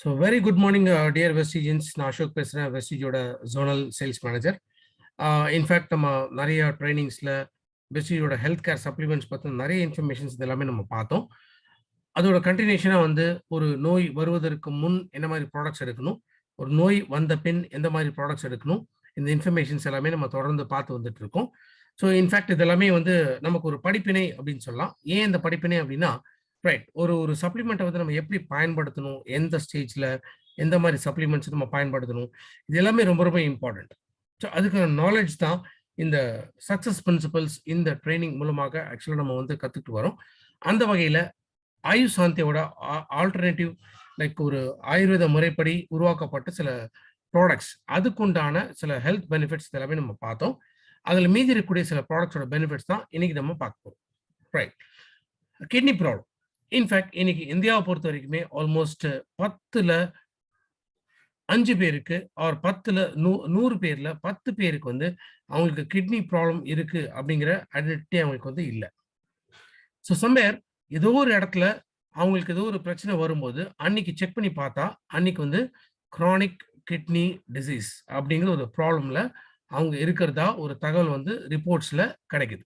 So very good morning dear வெஸ்டிஜின்ஸ் நான் அசோக் பேசுகிறேன் வெஸ்டிஜோட zonal sales manager in fact நம்ம நிறைய ட்ரைனிங்ஸில் வெஸ்டிஜோட ஹெல்த் கேர் சப்ளிமெண்ட்ஸ் பற்றி நிறைய இன்ஃபர்மேஷன்ஸ் இதெல்லாமே நம்ம பார்த்தோம். அதோட கண்டினியூஷனாக வந்து ஒரு நோய் வருவதற்கு முன் என்ன மாதிரி ப்ராடக்ட்ஸ் எடுக்கணும் ஒரு நோய் வந்த பின் எந்த மாதிரி ப்ராடக்ட்ஸ் எடுக்கணும் இந்த இன்ஃபர்மேஷன்ஸ் எல்லாமே நம்ம தொடர்ந்து பார்த்து வந்துட்டு இருக்கோம். ஸோ இன்ஃபேக்ட் இதெல்லாமே வந்து நமக்கு ஒரு படிப்பினை அப்படின்னு சொல்லலாம். ஏன் இந்த படிப்பினை அப்படின்னா ரைட் ஒரு ஒரு சப்ளிமெண்ட்டை வந்து நம்ம எப்படி பயன்படுத்தணும்? எந்த ஸ்டேஜில் எந்த மாதிரி சப்ளிமெண்ட்ஸ் நம்ம பயன்படுத்தணும்? இது எல்லாமே ரொம்ப ரொம்ப இம்பார்ட்டண்ட் ஸோ அதுக்கான நாலேஜ் தான் இந்த சக்ஸஸ் பிரின்சிபல்ஸ் இந்த ட்ரைனிங் மூலமாக ஆக்சுவலாக நம்ம வந்து கற்றுக்கிட்டு வரோம். அந்த வகையில் ஆயு சாந்தியோட ஆல்டர்னேட்டிவ் லைக் ஒரு ஆயுர்வேத முறைப்படி உருவாக்கப்பட்ட சில ப்ராடக்ட்ஸ் அதுக்குண்டான சில ஹெல்த் பெனிஃபிட்ஸ் எல்லாமே நம்ம பார்த்தோம். அதில் மீதி இருக்கக்கூடிய சில ப்ராடக்ட்ஸோட பெனிஃபிட்ஸ் தான் இன்னைக்கு நம்ம பார்க்க போகிறோம் ரைட் கிட்னி ப்ராப்ளம் இன்ஃபேக்ட் இன்னைக்கு இந்தியாவை பொறுத்த வரைக்குமே ஆல்மோஸ்ட் பத்துல அஞ்சு பேருக்கு ஆர் பத்துல நூ நூறு பேர்ல பத்து பேருக்கு வந்து அவங்களுக்கு கிட்னி ப்ராப்ளம் இருக்கு அப்படிங்கிற ஐடென்டிட்டி அவங்களுக்கு வந்து இல்லை. ஸோ சம்பேர் ஏதோ ஒரு இடத்துல அவங்களுக்கு ஏதோ ஒரு பிரச்சனை வரும்போது அன்னைக்கு செக் பண்ணி பார்த்தா அன்னைக்கு வந்து க்ரானிக் கிட்னி டிசீஸ் அப்படிங்கிற ஒரு ப்ராப்ளம்ல அவங்க இருக்கிறதா ஒரு தகவல் வந்து ரிப்போர்ட்ஸ்ல கிடைக்குது.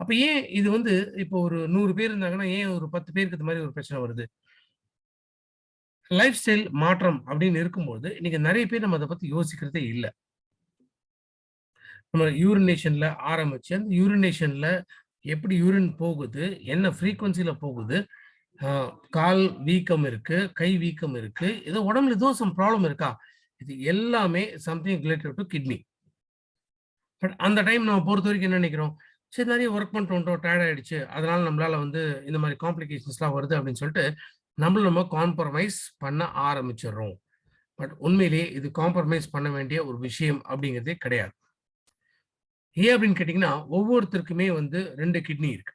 அப்ப ஏன் இது வந்து இப்போ ஒரு நூறு பேர் இருந்தாங்கன்னா ஏன் ஒரு பத்து பேருக்கு இந்த மாதிரி ஒரு பிரச்சனை வருது? லைஃப் ஸ்டைல் மாற்றம் அப்படின்னு இருக்கும்போது இன்னைக்கு நிறைய பேர் நம்ம அதை பத்தி யோசிக்கிறதே இல்லை. நம்ம யூரினேஷன்ல ஆரம்பிச்சு அந்த யூரினேஷன்ல எப்படி யூரின் போகுது என்ன ஃப்ரீக்குவன்சியில போகுது கால் வீக்கம் இருக்கு கை வீக்கம் இருக்கு ஏதோ உடம்புல ஏதோ சம் ப்ராப்ளம் இருக்கா? இது எல்லாமே something related to kidney but அந்த டைம் நம்ம பொறுத்த வரைக்கும் என்ன நினைக்கிறோம்? சரி நிறைய ஒர்க் பண்ணிட்டு வந்துட்டோம் டயர்ட் ஆயிடுச்சு. அதனால நம்மளால வந்து இந்த மாதிரி காம்ப்ளிகேஷன்ஸ்லாம் வருது அப்படின்னு சொல்லிட்டு நம்மள நம்ம காம்ப்ரமைஸ் பண்ண ஆரம்பிச்சிடுறோம். பட் உண்மையிலேயே இது காம்ப்ரமைஸ் பண்ண வேண்டிய ஒரு விஷயம் அப்படிங்கிறதே கிடையாது. ஏன் அப்படின்னு கேட்டிங்கன்னா ஒவ்வொருத்தருக்குமே வந்து ரெண்டு கிட்னி இருக்கு.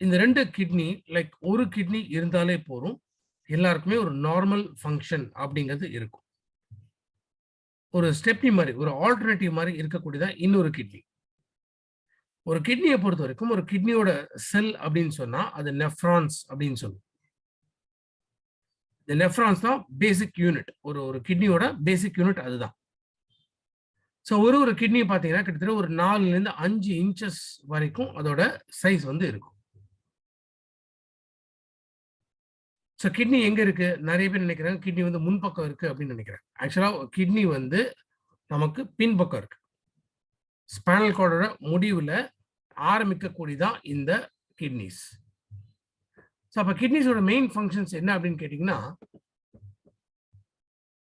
இந்த ரெண்டு கிட்னி லைக் ஒரு கிட்னி இருந்தாலே போதும் எல்லாருக்குமே ஒரு நார்மல் ஃபங்க்ஷன் அப்படிங்கிறது இருக்கும். ஒரு ஸ்டெப்னி மாதிரி ஒரு ஆல்டர்னேட்டிவ் மாதிரி இருக்கக்கூடியதான் இன்னொரு கிட்னி. ஒரு கிட்னியை பொறுத்த வரைக்கும் ஒரு கிட்னியோட செல் அப்படின்னு சொன்னா அது நெஃப்ரான்ஸ் அப்படின்னு சொல்லுவோம் இந்த நெஃப்ரான்ஸ் தான் பேசிக் யூனிட். ஒரு ஒரு கிட்னியோட பேசிக் யூனிட் அதுதான். ஸோ ஒரு ஒரு கிட்னி பார்த்தீங்கன்னா கிட்டத்தட்ட ஒரு நாலுலேருந்து அஞ்சு இன்ச்சஸ் வரைக்கும் அதோட சைஸ் வந்து இருக்கும். ஸோ கிட்னி எங்க இருக்கு? நிறைய பேர் நினைக்கிறாங்க கிட்னி வந்து முன்பக்கம் இருக்கு அப்படின்னு நினைக்கிறேன் ஆக்சுவலாக கிட்னி வந்து நமக்கு பின்பக்கம் இருக்கு. ஸ்பைனல் கார்டோட முடிவில் ஆரம்பிக்கக்கூடியதான் இந்த கிட்னிஸ் ஸோ அப்போ கிட்னிஸோட மெயின் ஃபங்க்ஷன்ஸ் என்ன அப்படின்னு கேட்டிங்கன்னா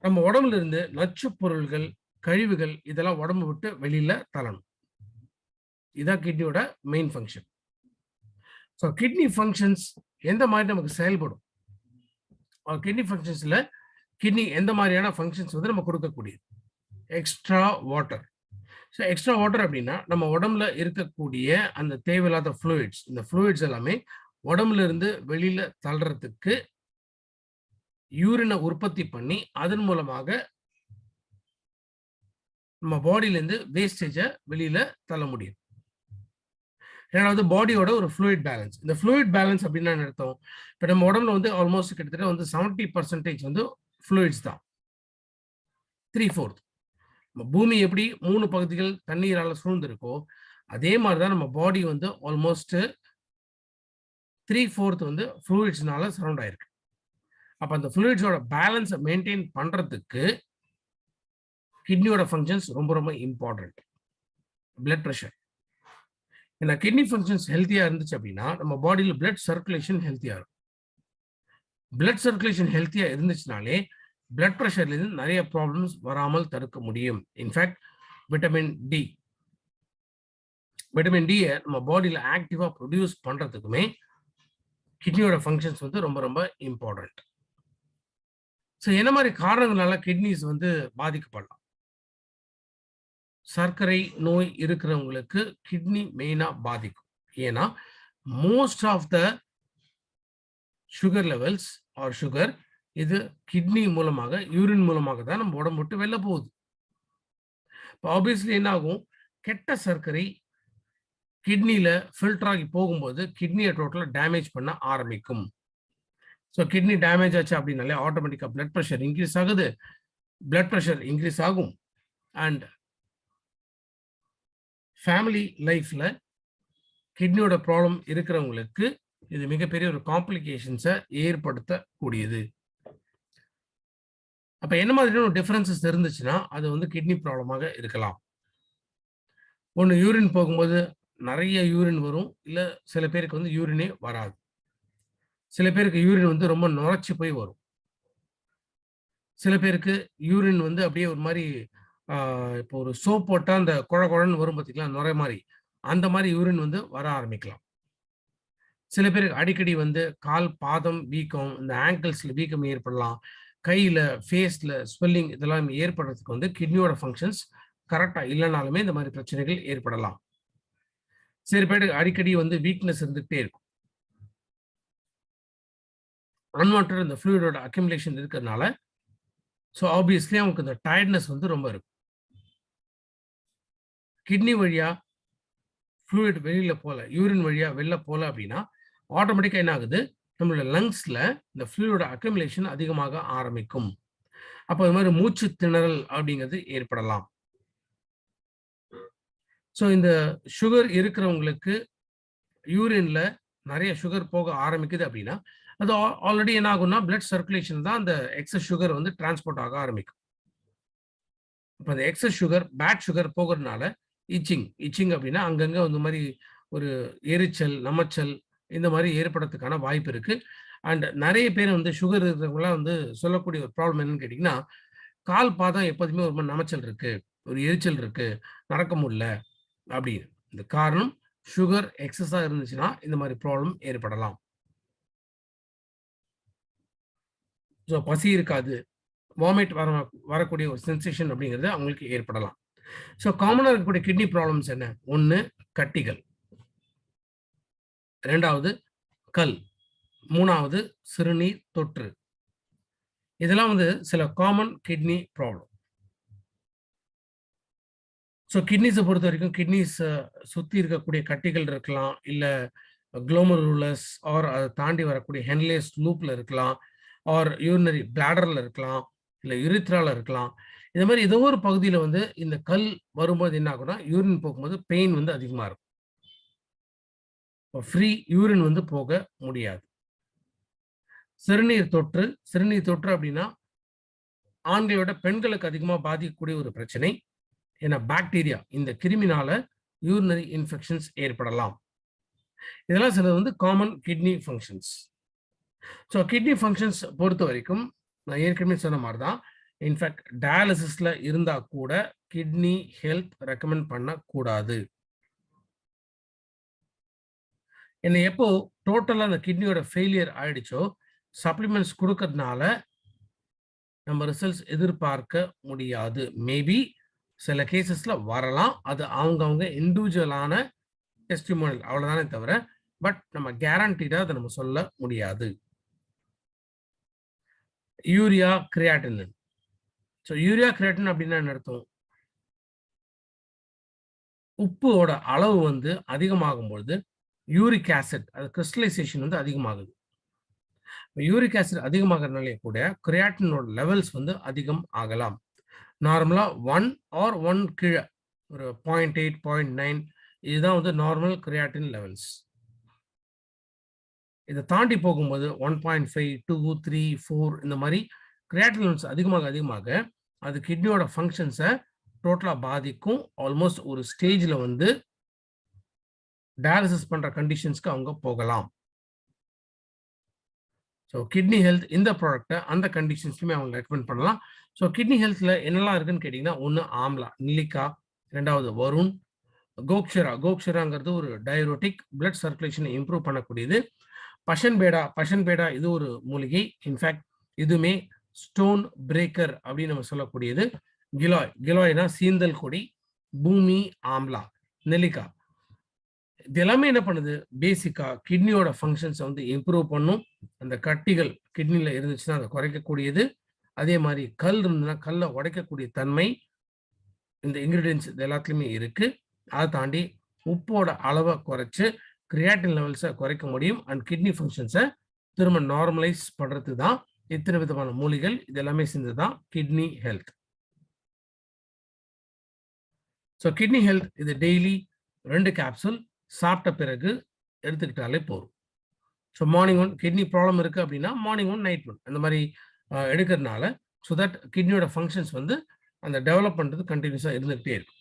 நம்ம உடம்புல இருந்து நச்சு பொருள்கள் கழிவுகள் இதெல்லாம் உடம்பு விட்டு வெளியில தள்ளணும். இதுதான் கிட்னியோட main function so kidney functions எந்த மாதிரி நமக்கு செயல்படும்? கிட்னி ஃபங்க்ஷன்ஸில் கிட்னி எந்த மாதிரியான ஃபங்க்ஷன்ஸ் வந்து நம்ம கொடுக்கக்கூடியது? Extra water so extra water அப்படின்னா நம்ம உடம்புல இருக்கக்கூடிய அந்த தேவையில்லாத ஃப்ளூயிட்ஸ் இந்த ஃப்ளூயிட்ஸ் எல்லாமே உடம்புல இருந்து வெளியில தள்ளுறதுக்கு யூரினை உற்பத்தி பண்ணி அதன் மூலமாக நம்ம பாடியிலேருந்து வேஸ்டேஜை வெளியில தள்ள முடியும். ரெண்டாவது பாடியோட ஒரு ஃப்ளூயிட் பேலன்ஸ் இந்த ஃப்ளூயிட் பேலன்ஸ் அப்படின்னா அர்த்தம்? இப்போ நம்ம உடம்புல வந்து ஆல்மோஸ்ட் கிட்டத்தட்ட வந்து செவன்டி பர்சன்டேஜ் வந்து ஃப்ளூயிட்ஸ் தான். த்ரீ ஃபோர்த் நம்ம பூமி எப்படி மூணு பகுதிகள் தண்ணீரால் சூழ்ந்திருக்கோ அதே மாதிரி தான் நம்ம பாடி வந்து ஆல்மோஸ்ட் த்ரீ ஃபோர்த் வந்து ஃப்ளூயிட்ஸ்னால சரௌண்ட் ஆயிருக்கு. அப்போ அந்த ஃப்ளூயிட்ஸோட பேலன்ஸை மெயின்டைன் பண்ணுறதுக்கு கிட்னியோட ஃபங்க்ஷன்ஸ் ரொம்ப ரொம்ப இம்பார்ட்டன்ட் பிளட் ப்ரெஷர் ஏன்னா கிட்னி ஃபங்க்ஷன்ஸ் ஹெல்த்தியாக இருந்துச்சு அப்படின்னா நம்ம பாடியில் பிளட் சர்க்குலேஷன் ஹெல்த்தியாக இருக்கும். பிளட் சர்க்குலேஷன் ஹெல்த்தியாக இருந்துச்சுனாலே பிளட் ப்ரெஷர்லேருந்து நிறைய ப்ராப்ளம்ஸ் வராமல் தடுக்க முடியும். In fact vitamin D vitamin டியை நம்ம பாடியில் ஆக்டிவாக ப்ரொடியூஸ் பண்ணுறதுக்குமே கிட்னியோட ஃபங்க்ஷன்ஸ் வந்து ரொம்ப ரொம்ப இம்பார்ட்டண்ட் ஸோ என்ன மாதிரி காரணங்களால கிட்னிஸ் வந்து பாதிக்கப்படலாம்? சர்க்கரை நோய் இருக்கிறவங்களுக்கு கிட்னி மெயினாக பாதிக்கும். ஏன்னா most of the sugar levels or sugar இது கிட்னி மூலமாக யூரின் மூலமாக தான் நம்ம உடம்பு விட்டு வெளில போகுது. இப்போ ஆப்வியஸ்லி என்ன ஆகும் கெட்ட சர்க்கரை கிட்னியில் ஃபில்டர் ஆகி போகும்போது கிட்னியை டோட்டலாக டேமேஜ் பண்ண ஆரம்பிக்கும். ஸோ கிட்னி டேமேஜ் ஆச்சு அப்படின்னாலே ஆட்டோமேட்டிக்காக பிளட் ப்ரெஷர் இன்க்ரீஸ் ஆகுது. பிளட் ப்ரெஷர் இன்க்ரீஸ் ஆகும். அண்ட் ஃபேமிலி லைஃப்ல கிட்னியோட ப்ராப்ளம் இருக்கிறவங்களுக்கு இது மிகப்பெரிய ஒரு காம்ப்ளிகேஷன்ஸை ஏற்படுத்தக்கூடியது. அப்போ என்ன மாதிரியான டிஃப்ரென்சஸ் இருந்துச்சுன்னா அது வந்து கிட்னி ப்ராப்ளமாக இருக்கலாம். ஒன்று யூரின் போகும்போது நிறைய யூரின் வரும் இல்லை சில பேருக்கு வந்து யூரினே வராது. சில பேருக்கு யூரின் வந்து ரொம்ப நுரைச்சி போய் வரும். சில பேருக்கு யூரின் வந்து அப்படியே ஒரு மாதிரி இப்போ ஒரு சோப் போட்டால் அந்த குழ குழன்னு வரும் பார்த்தீங்களா நுரை மாதிரி அந்த மாதிரி யூரின் வந்து வர ஆரம்பிக்கலாம். சில பேருக்கு அடிக்கடி வந்து கால் பாதம் வீக்கம் இந்த ஆங்கிள்ஸ்ல வீக்கம் ஏற்படலாம். கையில ஃபேஸ்ல ஸ்வெல்லிங் இதெல்லாம் ஏற்படுறதுக்கு வந்து கிட்னியோட ஃபங்க்ஷன்ஸ் கரெக்டா இல்லைனாலுமே இந்த மாதிரி பிரச்சனைகள் ஏற்படலாம். சில பேருக்கு அடிக்கடி வந்து வீக்னஸ் இருந்துகிட்டே இருக்கும். அன்வான்ட் இந்த ஃப்ளூயிடோட அக்யூமுலேஷன் இருக்கிறதுனால ஸோ ஆப்வியஸ்லி அவங்களுக்கு இந்த டயர்ட்னஸ் வந்து ரொம்ப இருக்கும். கிட்னி வழியா ஃப்ளூயிட் வெளியில போல யூரின் வழியா வெளில போல அப்படின்னா ஆட்டோமேட்டிக்காக என்ன ஆகுது? நம்மளோட லங்ஸ்ல இந்த ஃப்ளூயிடோட அக்யூமுலேஷன் அதிகமாக ஆரம்பிக்கும். அப்போ அது மாதிரி மூச்சு திணறல் அப்படிங்கிறது ஏற்படலாம். ஸோ இந்த சுகர் இருக்கிறவங்களுக்கு யூரின்ல நிறைய சுகர் போக ஆரம்பிக்குது அப்படின்னா அது ஆல்ரெடி என்ன ஆகும்னா பிளட் சர்க்குலேஷன் தான் அந்த எக்ஸஸ் சுகர் வந்து டிரான்ஸ்போர்ட் ஆக ஆரம்பிக்கும். இப்போ அந்த எக்ஸஸ் சுகர் பேட் சுகர் போகிறதுனால இச்சிங் இச்சிங் அப்படின்னா அங்கங்கே இந்த மாதிரி ஒரு எரிச்சல் நமச்சல் இந்த மாதிரி ஏற்படுறதுக்கான வாய்ப்பு இருக்கு. அண்ட் நிறைய பேர் வந்து சுகர் இருக்கிறவங்களாம் வந்து சொல்லக்கூடிய ஒரு ப்ராப்ளம் என்னன்னு கேட்டிங்கன்னா கால் பாதம் எப்போதுமே ஒரு மாதிரி நமச்சல் இருக்கு ஒரு எரிச்சல் இருக்கு நடக்க முடியல அப்படின்னு. இந்த காரணம் சுகர் எக்ஸஸாக இருந்துச்சுன்னா இந்த மாதிரி ப்ராப்ளம் ஏற்படலாம். ஸோ பசி இருக்காது. வாமிட் வர வரக்கூடிய ஒரு சென்சேஷன் அப்படிங்கிறது அவங்களுக்கு ஏற்படலாம். ஸோ காமனாக இருக்கக்கூடிய கிட்னி ப்ராப்ளம்ஸ் என்ன? ஒன்று கட்டிகள். ரெண்டாவது கல். மூணாவது சிறுநீர் தொற்று. இதெல்லாம் வந்து சில காமன் கிட்னி ப்ராப்ளம் ஸோ கிட்னிஸை பொறுத்த வரைக்கும் கிட்னிஸை சுற்றி இருக்கக்கூடிய கட்டிகள் இருக்கலாம் இல்லை குளோமரூலஸ் ஆர் அதை தாண்டி வரக்கூடிய ஹென்லேஸ் லூப்பில் இருக்கலாம் ஆர் யூரினரி பிளாடரில் இருக்கலாம் இல்லை யுரித்ரால இருக்கலாம். இந்த மாதிரி ஏதோ ஒரு பகுதியில் வந்து இந்த கல் வரும்போது என்ன ஆகும்னா யூரின் போகும்போது பெயின் வந்து அதிகமாக இருக்கும். ஃப்ரீ யூரின் வந்து போக முடியாது. சிறுநீர் தொற்று சிறுநீர் தொற்று அப்படின்னா ஆண்களோட பெண்களுக்கு அதிகமாக பாதிக்கக்கூடிய ஒரு பிரச்சனை. ஏன்னா பாக்டீரியா இந்த கிருமினால யூரினரி இன்ஃபெக்ஷன்ஸ் ஏற்படலாம். இதெல்லாம் சிலது வந்து common kidney functions so kidney functions பொறுத்த வரைக்கும் நான் ஏற்கனவே சொன்ன மாதிரி தான் இன்ஃபேக்ட் டயாலிசிஸ்ல இருந்தா கூட கிட்னி ஹெல்த் ரெக்கமெண்ட் பண்ணக்கூடாது என்ன எப்போ டோட்டலாக அந்த கிட்னியோட ஃபெயிலியர் ஆயிடுச்சோ சப்ளிமெண்ட்ஸ் கொடுக்கறதுனால நம்ம ரிசல்ட்ஸ் எதிர்பார்க்க முடியாது. மேபி சில கேசஸ்ல வரலாம். அது அவங்கவுங்க இண்டிவிஜுவலான டெஸ்டிமோனியல் அவ்வளவுதானே தவிர பட் நம்ம கேரண்டீடா அதை நம்ம சொல்ல முடியாது. Urea creatinine so urea creatinine அப்படின்னா என்ன அர்த்தம்? உப்போட அளவு வந்து அதிகமாகும் பொழுது யூரிக் ஆசிட் அது கிறிஸ்டலைசேஷன் வந்து அதிகமாகுது. யூரிக் ஆசிட் அதிகமாகறதுனாலே கூட கிரியாட்டினோட லெவல்ஸ் வந்து அதிகம் ஆகலாம். நார்மலா ஒன் ஆர் ஒன் கீழே ஒரு பாயிண்ட் எயிட் பாயிண்ட் நைன் இதுதான் வந்து நார்மல் கிரியாட்டின் லெவல்ஸ் இதை தாண்டி போகும்போது one point five two three four இந்த மாதிரி கிரியாட்டின் அதிகமாக அதிகமாக அது கிட்னியோட ஃபங்க்ஷன்ஸை டோட்டலாக பாதிக்கும். ஆல்மோஸ்ட் ஒரு ஸ்டேஜில் வந்து டயாலிசிஸ் பண்ணுற கண்டிஷன்ஸ்க்கு அவங்க போகலாம். ஸோ கிட்னி ஹெல்த் இந்த ப்ராடக்ட்டை அந்த கண்டிஷன்ஸ்லையுமே அவங்க ரெக்கமெண்ட் பண்ணலாம். ஸோ கிட்னி ஹெல்த்தில் என்னெல்லாம் இருக்குன்னு கேட்டிங்கன்னா ஒன்று ஆம்லா நிலிக்கா ரெண்டாவது வருண் கோக்ஷரா. கோக்ஷராங்கிறது ஒரு டயரோட்டிக் பிளட் சர்க்குலேஷனை இம்ப்ரூவ் பண்ணக்கூடியது. பஷன் பேடா பஷன் பேடா இது ஒரு மூலிகை. இன்ஃபேக்ட் இதுவுமே ஸ்டோன் பிரேக்கர் அப்படின்னு நம்ம சொல்லக்கூடியது. கிலாய் கிலாய்னா சீந்தல் கொடி பூமி ஆம்லா நெல்லிக்கா. இது எல்லாமே என்ன பண்ணுது? பேசிக்கா கிட்னியோட ஃபங்க்ஷன்ஸை வந்து இம்ப்ரூவ் பண்ணும். அந்த கட்டிகள் கிட்னியில் இருந்துச்சுன்னா அதை குறைக்கக்கூடியது. அதே மாதிரி கல் இருந்ததுன்னா கல்லை உடைக்கக்கூடிய தன்மை இந்த இன்கிரீடியன்ஸ் இது எல்லாத்துலேயுமே இருக்கு. அதை தாண்டி உப்போட அளவை குறைச்சு கிரியாட்டின் லெவல்ஸை குறைக்க முடியும். அண்ட் கிட்னி ஃபங்க்ஷன்ஸை திரும்ப நார்மலைஸ் பண்றது தான் இத்தனை விதமான மூலிகள்? இது எல்லாமே சேர்ந்து தான் kidney health so kidney health இது டெய்லி ரெண்டு கேப்சூல் சாப்பிட்ட பிறகு எடுத்துக்கிட்டாலே போதும். So morning one kidney problem இருக்குது அப்படின்னா மார்னிங் ஒன் நைட் ஒன் அந்த மாதிரி எடுக்கிறதுனால ஸோ தட் கிட்னியோட ஃபங்க்ஷன்ஸ் வந்து அந்த டெவலப் பண்ணுறது கண்டினியூஸாக இருந்துகிட்டே இருக்கும்.